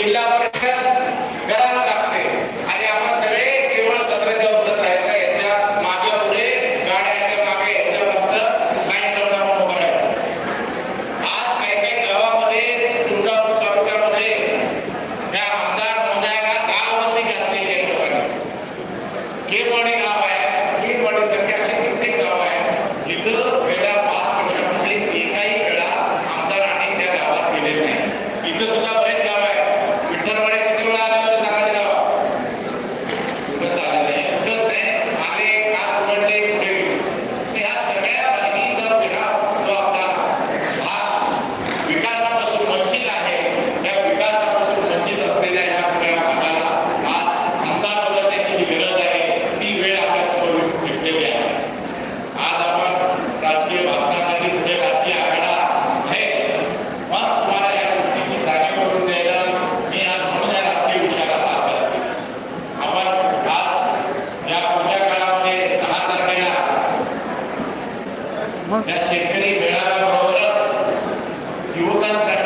जिल्हा परिषद घरात लागते आणि आपण सगळे केवळ सतराच्या उलट राहायचं याच्या मागे पुढे गाड्याच्या मागे याच्या फक्त काही करून आपण उभं राहायचं. आज काही काही गावामध्ये तुळजापूर तालुक्यामध्ये त्या आमदार महोदयाला गावबंदी घातलेली आहे लोकांनी केमवाडी गाव आहे केमवाडी सारखे असे कित्येक गाव आहे जिथं वेळा Gracias.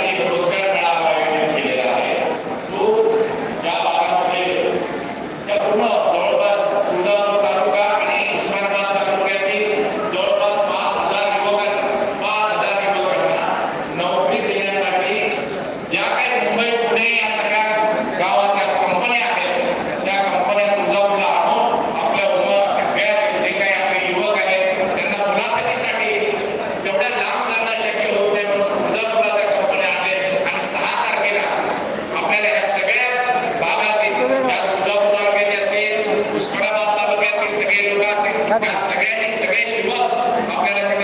सगळे युवक आपल्याला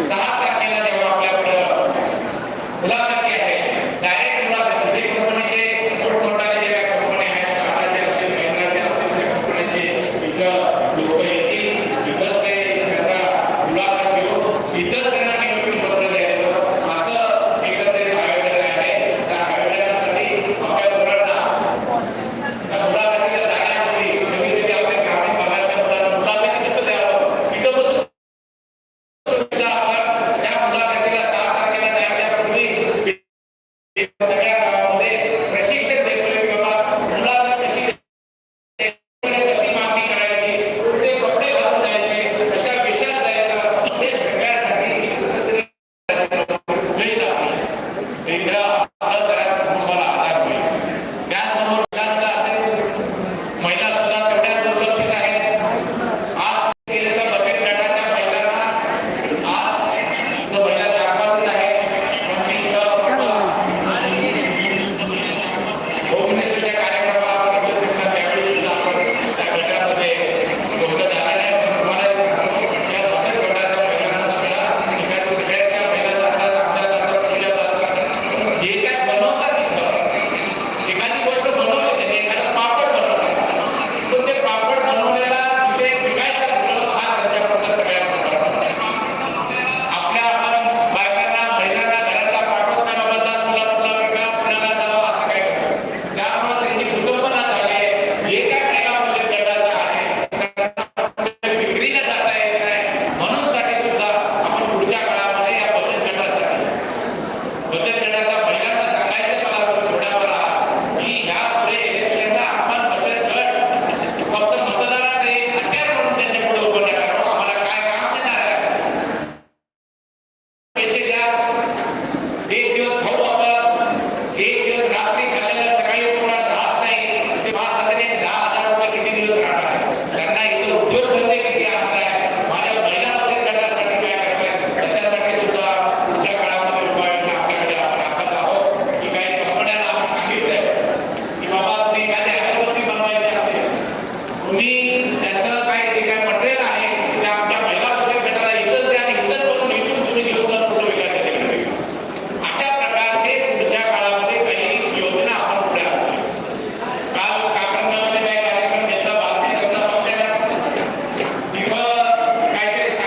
Exactly. करते हैं कि